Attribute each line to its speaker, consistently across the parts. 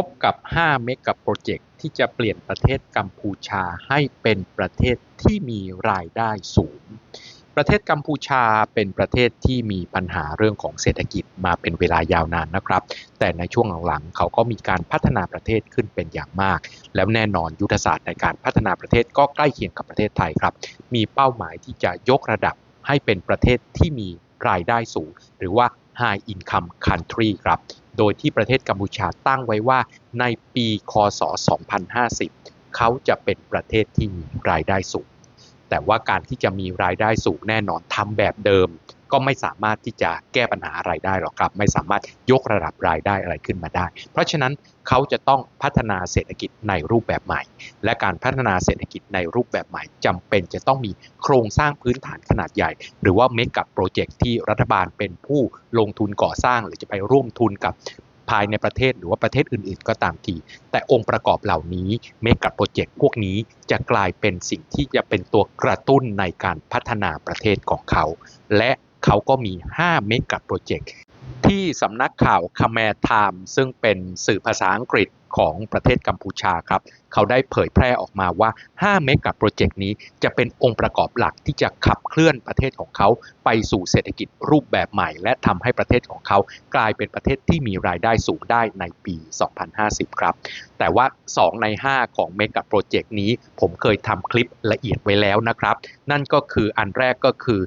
Speaker 1: พบกับ 5 เมกะโปรเจกต์ที่จะเปลี่ยนประเทศกัมพูชาให้เป็นประเทศที่มีรายได้สูง ประเทศกัมพูชาเป็นประเทศที่มีปัญหาเรื่องของเศรษฐกิจมาเป็นเวลายาวนานนะครับ แต่ในช่วงหลังๆ เขาก็มีการพัฒนาประเทศขึ้นเป็นอย่างมาก แล้วแน่นอนยุทธศาสตร์ในการพัฒนาประเทศก็ใกล้เคียงกับประเทศไทยครับ มีเป้าหมายที่จะยกระดับให้เป็นประเทศที่มีรายได้สูง หรือว่า High Income Country ครับ โดยที่ประเทศกัมพูชาตั้งไว้ว่าในปีคศ 2050 เขาจะเป็นประเทศที่มีรายได้สูง แต่ว่าการที่จะมีรายได้สูงแน่นอนทำแบบเดิม ก็ไม่สามารถที่จะแก้ปัญหาอะไรได้หรอกครับ ไม่สามารถยกระดับรายได้อะไรขึ้นมาได้ เพราะฉะนั้นเขาจะต้องพัฒนาเศรษฐกิจในรูปแบบใหม่ และการพัฒนาเศรษฐกิจในรูปแบบใหม่จำเป็นจะต้องมีโครงสร้างพื้นฐานขนาดใหญ่ หรือว่าเมกะโปรเจกต์ที่รัฐบาลเป็นผู้ลงทุนก่อสร้าง หรือจะไปร่วมทุนกับภายในประเทศหรือว่าประเทศอื่นๆ ก็ตามที แต่องค์ประกอบเหล่านี้เมกะโปรเจกต์พวกนี้จะกลายเป็นสิ่งที่จะเป็นตัวกระตุ้นในการพัฒนาประเทศของเขา และ เขาก็มี 5 เมกะโปรเจกต์ที่สำนักข่าวคาแมร์ไทม์ซึ่งเป็นสื่อภาษาอังกฤษของประเทศกัมพูชาครับ เขาได้เผยแพร่ออกมาว่า 5 เมกะโปรเจกต์นี้จะเป็นองค์ประกอบหลักที่จะขับเคลื่อนประเทศของเขาไปสู่เศรษฐกิจรูปแบบใหม่ และทำให้ประเทศของเขากลายเป็นประเทศที่มีรายได้สูงได้ในปี 2050 ครับ แต่ว่า 2 ใน 5 ของเมกะโปรเจกต์นี้ผมเคยทำคลิปละเอียดไว้แล้วนะครับ นั่นก็คืออันแรกก็คือ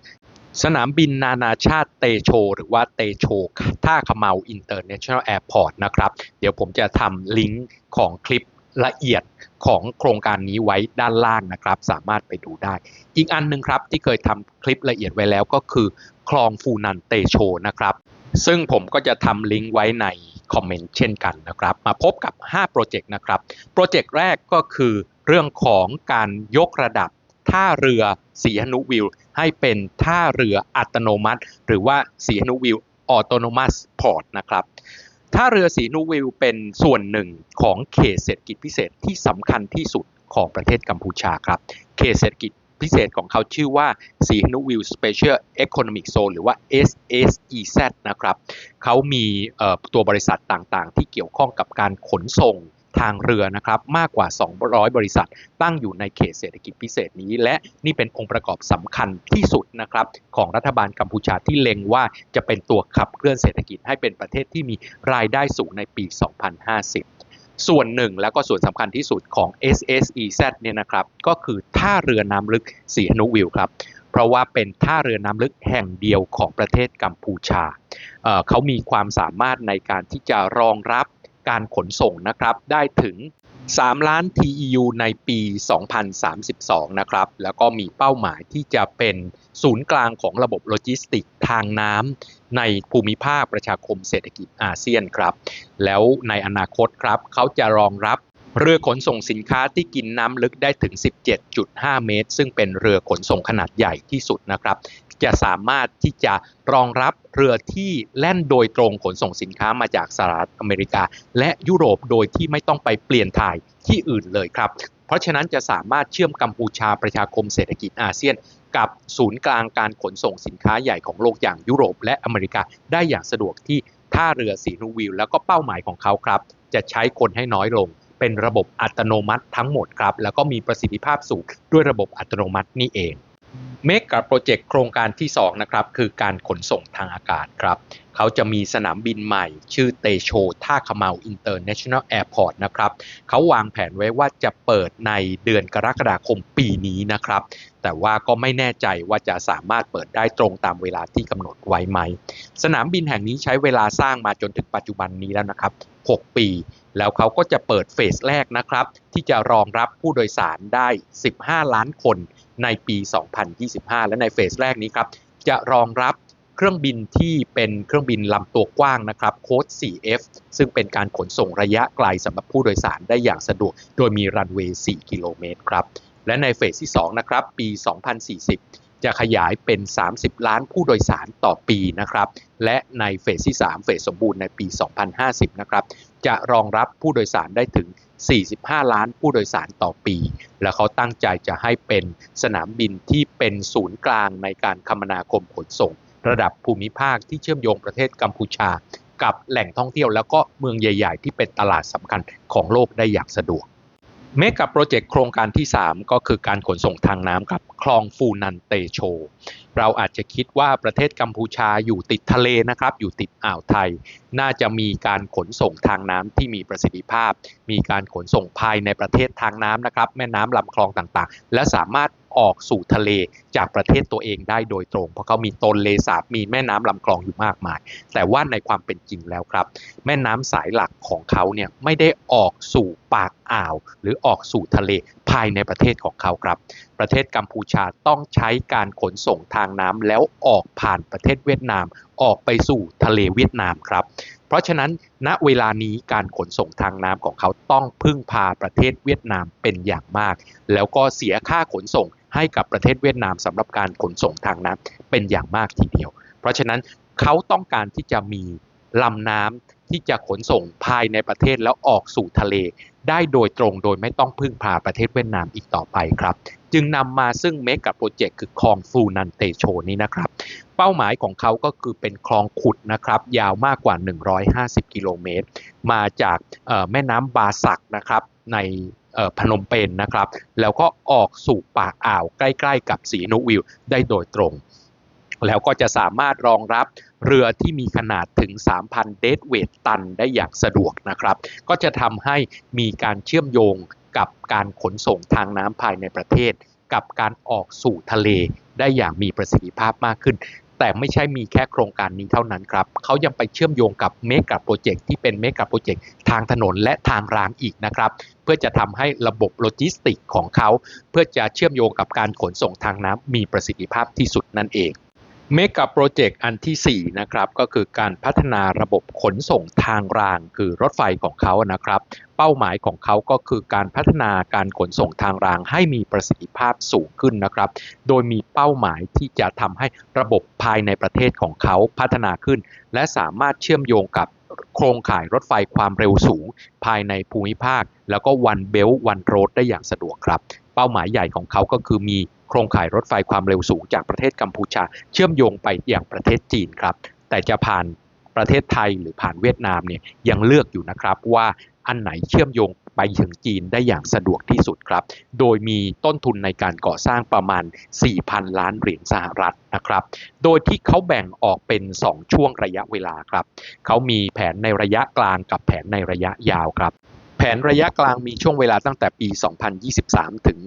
Speaker 1: สนามบินนานาชาติเตโช หรือว่าเตโชท่าขะเมาอินเตอร์เนชั่นแนลแอร์พอร์ตนะครับ เดี๋ยวผมจะทำลิงก์ของคลิปละเอียดของโครงการนี้ไว้ด้านล่างนะครับ สามารถไปดูได้ อีกอันหนึ่งครับที่เคยทำคลิปละเอียดไว้แล้วก็คือคลองฟูนันเตโชนะครับ ซึ่งผมก็จะทำลิงก์ไว้ในคอมเมนต์เช่นกันนะครับ มาพบกับ 5 โปรเจกต์นะครับ โปรเจกต์แรกก็คือเรื่องของการยกระดับท่าเรือสีหนุวิล ให้เป็นท่าเรืออัตโนมัติ หรือว่าสีนุวิลออโตโนมัสพอร์ตนะครับท่าเรือสีนุวิลเป็นส่วนหนึ่งของเขตเศรษฐกิจพิเศษที่สำคัญที่สุดของประเทศกัมพูชาครับเขตเศรษฐกิจพิเศษของเขาชื่อว่าสีนุวิล Special Economic Zone หรือว่า SSEZ นะครับเขามีตัวบริษัทต่างๆ ที่เกี่ยวข้องกับการขนส่ง ทางเรือนะครับมากกว่า 200 บริษัท ตั้งอยู่ในเขตเศรษฐกิจพิเศษนี้ และนี่เป็นองค์ประกอบสำคัญที่สุดนะครับของรัฐบาลกัมพูชาที่เล็งว่าจะเป็นตัวขับเคลื่อนเศรษฐกิจให้เป็นประเทศที่มีรายได้สูงในปี 2050ส่วนหนึ่งแล้วก็ส่วนสำคัญที่สุดของ SSEZ เนี่ยนะครับก็คือท่าเรือน้ำลึกสีหนุวิลครับ เพราะว่าเป็นท่าเรือน้ำลึกแห่งเดียวของประเทศกัมพูชาเเขามีความสามารถในการที่จะรองรับ การขนส่งนะครับได้ถึง 3 ล้าน TEU ในปี 2032 นะครับ แล้วก็มีเป้าหมายที่จะเป็นศูนย์กลางของระบบโลจิสติกทางน้ำในภูมิภาคประชาคมเศรษฐกิจอาเซียนครับ แล้วในอนาคตครับเขาจะรองรับ เรือขนส่งสินค้าที่กินน้ำลึกได้ถึง 17.5 เมตร ซึ่งเป็นเรือขนส่งขนาดใหญ่ที่สุดนะครับ จะสามารถที่จะรองรับเรือที่แล่นโดยตรงขนส่งสินค้ามาจากสหรัฐอเมริกา และยุโรปโดยที่ไม่ต้องไปเปลี่ยนถ่ายที่อื่นเลยครับ เพราะฉะนั้นจะสามารถเชื่อมกัมพูชาประชาคมเศรษฐกิจอาเซียน กับศูนย์กลางการขนส่งสินค้าใหญ่ของโลกอย่างยุโรปและอเมริกาได้อย่างสะดวกที่ท่าเรือสีนูวิลแล้วก็เป้าหมายของเขาครับ จะใช้คนให้น้อยลง เป็นระบบอัตโนมัติทั้งหมดครับ แล้วก็มีประสิทธิภาพสูงด้วยระบบอัตโนมัตินี่เองเมกะโปรเจกต์โครงการที่2นะครับคือการขนส่งทางอากาศครับเขาจะมีสนามบินใหม่ ชื่อเตโชท่าขมเมาอินเตอร์เนชั่นแนลแอร์พอร์ตนะครับเขาวางแผนไว้ว่าจะเปิดในเดือนกรกฎาคมปีนี้นะครับ แต่ว่าก็ไม่แน่ใจว่าจะสามารถเปิดได้ตรงตามเวลาที่กำหนดไว้ไหม สนามบินแห่งนี้ใช้เวลาสร้างมาจนถึงปัจจุบันนี้แล้วนะครับ 6 ปี แล้วเขาก็จะเปิดเฟสแรกนะครับ ที่จะรองรับผู้โดยสารได้ 15 ล้านคนในปี 2025 และในเฟสแรกนี้ครับ จะรองรับเครื่องบินที่เป็นเครื่องบินลำตัวกว้างนะครับโค้ด 4F ซึ่งเป็นการขนส่งระยะไกลสำหรับผู้โดยสารได้อย่างสะดวก โดยมีรันเวย์ 4 กิโลเมตรครับ และในเฟสที่ 2 นะครับ ปี 2040 จะขยายเป็น 30 ล้านผู้โดยสารต่อปีนะครับ และในเฟสที่ 3 เฟสสมบูรณ์ในปี 2050 นะครับ จะรองรับผู้โดยสารได้ถึง 45 ล้านผู้โดยสารต่อปี และเขาตั้งใจจะให้เป็นสนามบินที่เป็นศูนย์กลางในการคมนาคมขนส่ง ระดับภูมิภาคที่เชื่อมโยงประเทศกัมพูชา กับแหล่งท่องเที่ยวแล้วก็เมืองใหญ่ ๆ ที่เป็นตลาดสำคัญของโลกได้อย่างสะดวก เมกะโปรเจกต์โครงการที่ 3 ก็คือการขนส่งทางน้ำกับคลองฟูนันเตโช เราอาจจะคิดว่าประเทศกัมพูชาอยู่ติดทะเลนะครับ อยู่ติดอ่าวไทยน่าจะมีการขนส่งทางน้ำที่มีประสิทธิภาพ มีการขนส่งภายในประเทศทางน้ำนะครับ แม่น้ำลำคลองต่างๆ และสามารถออกสู่ทะเลจากประเทศตัวเองได้โดยตรง เพราะเขามีตนเลสาบมีแม่น้ำลำคลองอยู่มากมาย แต่ว่าในความเป็นจริงแล้วครับ แม่น้ำสายหลักของเขาเนี่ยไม่ได้ออกสู่ปากอ่าว หรือออกสู่ทะเลภายในประเทศของเขาครับ ประเทศกัมพูชาต้องใช้การขนส่งทางน้ำแล้วออกผ่านประเทศเวียดนาม ออกไปสู่ทะเลเวียดนามครับ เพราะฉะนั้นณเวลานี้การขนส่งทางน้ำของเขาต้องพึ่งพาประเทศเวียดนามเป็นอย่างมาก แล้วก็เสียค่าขนส่งให้กับประเทศเวียดนามสำหรับการขนส่งทางน้ำเป็นอย่างมากทีเดียว เพราะฉะนั้นเขาต้องการที่จะมีลำน้ำ ที่จะขนส่งภายในประเทศแล้วออกสู่ทะเล ได้โดยตรงโดยไม่ต้องพึ่งพาประเทศเวียดนามอีกต่อไปครับ จึงนำมาซึ่งเมกะโปรเจกต์คือคลองฟูนันเตโชนี้นะครับ เป้าหมายของเขาก็คือเป็นคลองขุดนะครับ ยาวมากกว่า 150 กิโลเมตร มาจากแม่น้ำบาสักนะครับในพนมเปญนะครับ แล้วก็ออกสู่ปากอ่าวใกล้ ๆ กับสีนุวิวได้โดยตรง แล้วก็จะสามารถรองรับเรือที่มีขนาดถึง 3,000 เดดเวทตันได้อย่างสะดวกนะครับ ก็จะทำให้มีการเชื่อมโยงกับการขนส่งทางน้ำภายในประเทศ กับการออกสู่ทะเลได้อย่างมีประสิทธิภาพมากขึ้น แต่ไม่ใช่มีแค่โครงการนี้เท่านั้นครับ เขายังไปเชื่อมโยงกับเมกะโปรเจกต์ที่เป็นเมกะโปรเจกต์ทางถนนและทางรางอีกนะครับ เพื่อจะทำให้ระบบโลจิสติกของเขา เพื่อจะเชื่อมโยงกับการขนส่งทางน้ำมีประสิทธิภาพที่สุดนั่นเอง เมกะโปรเจกต์อันที่ 4 นะครับ ก็คือการพัฒนาระบบขนส่งทางราง คือรถไฟของเขานะครับ เป้าหมายของเขาก็คือการพัฒนาการขนส่งทางราง ให้มีประสิทธิภาพสูงขึ้นนะครับ โดยมีเป้าหมายที่จะทำให้ระบบภายในประเทศของเขาพัฒนาขึ้น และสามารถเชื่อมโยงกับโครงข่ายรถไฟความเร็วสูง ภายในภูมิภาค แล้วก็วันเบลวันโรดได้อย่างสะดวกครับ เป้าหมายใหญ่ของเขาก็คือมีโครงข่ายรถไฟความเร็วสูงจากประเทศกัมพูชา เชื่อมโยงไปอย่างประเทศจีนครับ แต่จะผ่านประเทศไทยหรือผ่านเวียดนามเนี่ยยังเลือกอยู่นะครับว่าอันไหนเชื่อมโยงไปถึงจีนได้อย่างสะดวกที่สุดครับ โดยมีต้นทุนในการก่อสร้างประมาณ 4,000 ล้านเหรียญสหรัฐนะครับ โดยที่เขาแบ่งออกเป็น 2 ช่วงระยะเวลาครับ เขามีแผนในระยะกลางกับแผนในระยะยาวครับ นระยะกลางมีช่วงเวลาตั้งแต่ปี 2023 ถึง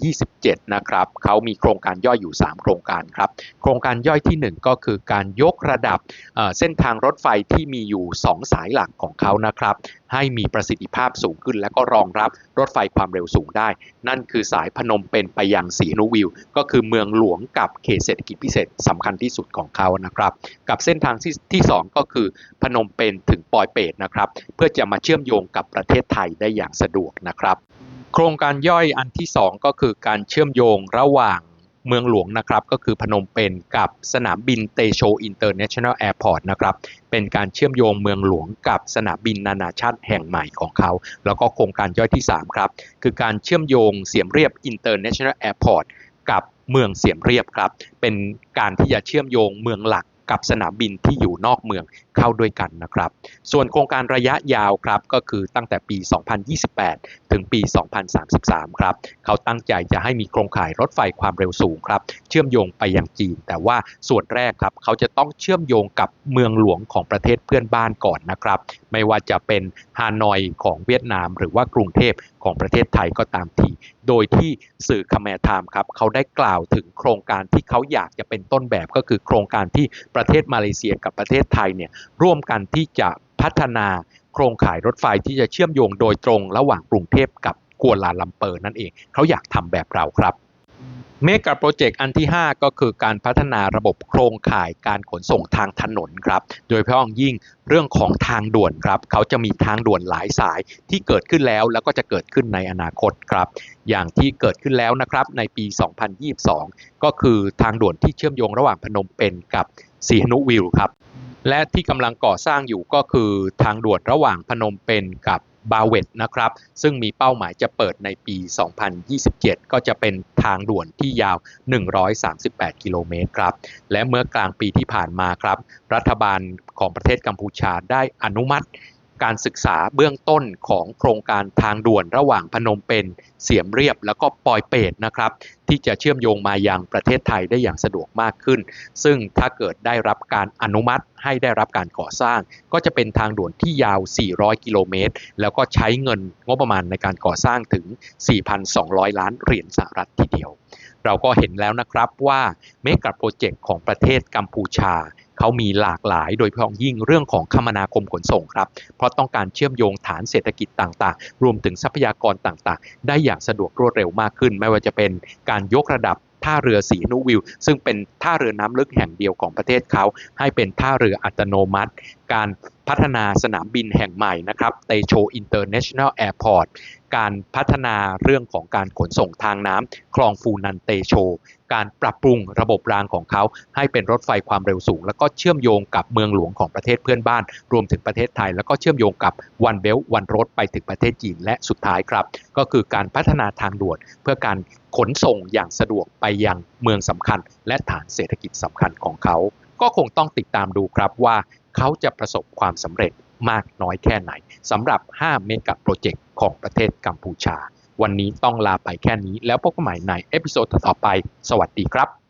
Speaker 1: 2027 นะครับ เขามีโครงการย่อยอยู่ 3 โครงการครับ โครงการย่อยที่ 1 ก็คือการยกระดับเอ่อเส้นทางรถไฟที่มีอยู่ 2 สายหลักของเขานะครับ ให้มีประสิทธิภาพสูงขึ้น และก็รองรับรถไฟความเร็วสูงได้ นั่นคือสายพนมเปญไปยังสีนุวิว ก็คือเมืองหลวงกับเขตเศรษฐกิจพิเศษสำคัญที่สุดของเขานะครับ กับเส้นทางที่ที่ 2 ก็คือพนมเปญถึงปอยเปตนะครับ เพื่อจะมาเชื่อมโยงกับประเทศไทยได้อย่างสะดวกนะครับ โครงการย่อยอันที่ 2 ก็คือการเชื่อมโยงระหว่าง เมืองหลวงนะครับก็คือพนมเปญกับสนามบินเตโชอินเตอร์เนชั่นแนลแอร์พอร์ตนะครับเป็นการเชื่อมโยงเมืองหลวงกับสนามบินนานาชาติแห่งใหม่ของเขา แล้วก็โครงการย่อยที่ 3 ครับ คือการเชื่อมโยงเสียมเรียบอินเตอร์เนชั่นแนลแอร์พอร์ตกับเมืองเสียมเรียบครับ เป็นการที่จะเชื่อมโยงเมืองหลัก กับสนามบินที่อยู่นอกเมืองเข้าด้วยกันนะครับ ส่วนโครงการระยะยาวครับก็คือตั้งแต่ปี 2028 ถึงปี 2033 ครับ เขาตั้งใจจะให้มีโครงข่ายรถไฟความเร็วสูงครับ เชื่อมโยงไปยังจีน แต่ว่าส่วนแรกครับ เขาจะต้องเชื่อมโยงกับเมืองหลวงของประเทศเพื่อนบ้านก่อนนะครับ ไม่ว่าจะเป็นฮานอยของเวียดนาม หรือว่ากรุงเทพ ของประเทศไทยก็ตามที โดยที่สื่อคแมไทม์ครับเขาได้กล่าวถึงโครงการที่เขาอยากจะเป็นต้นแบบก็คือโครงการที่ประเทศมาเลเซียกับประเทศไทยเนี่ยร่วมกันที่จะพัฒนาโครงข่ายรถไฟที่จะเชื่อมโยงโดยตรงระหว่างกรุงเทพกับกัวลาลัมเปอร์นั่นเอง เขาอยากทำแบบเราครับ เมกะโปรเจกต์อันที่ 5 ก็คือการพัฒนาระบบโครงข่ายการขนส่งทางถนนครับ โดยเฉพาะองยิ่งเรื่องของทางด่วนครับ เขาจะมีทางด่วนหลายสายที่เกิดขึ้นแล้วแล้วก็จะเกิดขึ้นในอนาคตครับ อย่างที่เกิดขึ้นแล้วนะครับในปี 2022 ก็คือทางด่วนที่เชื่อมโยงระหว่างพนมเปญกับสีหนุวิวครับ และที่กำลังก่อสร้างอยู่ก็คือทางด่วนระหว่างพนมเปญกับ บาเวตนะครับ ซึ่งมีเป้าหมายจะเปิดในปี 2027 ก็จะเป็นทางด่วนที่ยาว 138 กิโลเมตรครับ และเมื่อกลางปีที่ผ่านมาครับ รัฐบาลของประเทศกัมพูชาได้อนุมัติ การศึกษาเบื้องต้นของโครงการทางด่วนระหว่างพนมเปญเสียมเรียบ แล้วก็ปอยเปตนะครับ ที่จะเชื่อมโยงมายังประเทศไทยได้อย่างสะดวกมากขึ้น ซึ่งถ้าเกิดได้รับการอนุมัติให้ได้รับการก่อสร้าง ก็จะเป็นทางด่วนที่ยาว 400 กิโลเมตร แล้วก็ใช้เงินงบประมาณในการก่อสร้างถึง 4,200 ล้านเหรียญสหรัฐทีเดียว เราก็เห็นแล้วนะครับว่าเมกะโปรเจกต์ของประเทศกัมพูชา เขามีหลากหลายโดยเฉพาะยิ่งเรื่องของคมนาคมขนส่งครับ เพราะต้องการเชื่อมโยงฐานเศรษฐกิจต่างๆ รวมถึงทรัพยากรต่างๆ ได้อย่างสะดวกรวดเร็วมากขึ้น ไม่ว่าจะเป็นการยกระดับท่าเรือสีนุวิว ซึ่งเป็นท่าเรือน้ำลึกแห่งเดียวของประเทศเขา ให้เป็นท่าเรืออัตโนมัติ การ พัฒนาสนามบินแห่งใหม่นะครับเตโชอินเตอร์เนชั่นแนลแอร์พอร์ตการพัฒนาเรื่องของการขนส่งทางน้ำคลองฟูนันเตโช การปรับปรุงระบบรางของเขา ให้เป็นรถไฟความเร็วสูง แล้วก็เชื่อมโยงกับเมืองหลวงของประเทศเพื่อนบ้าน รวมถึงประเทศไทย แล้วก็เชื่อมโยงกับวันเบลวันรถไปถึงประเทศจีนและสุดท้ายครับ ก็คือการพัฒนาทางด่วนเพื่อการขนส่งอย่างสะดวกไปยังเมืองสำคัญ และฐานเศรษฐกิจสำคัญของเขา ก็คงต้องติดตามดูครับว่า เขาจะประสบความสำเร็จมากน้อยแค่ไหนสำหรับ 5 เมกะโปรเจกต์ของประเทศกัมพูชา วันนี้ต้องลาไปแค่นี้แล้วพบกันใหม่ในเอพิโซดต่อไป สวัสดีครับ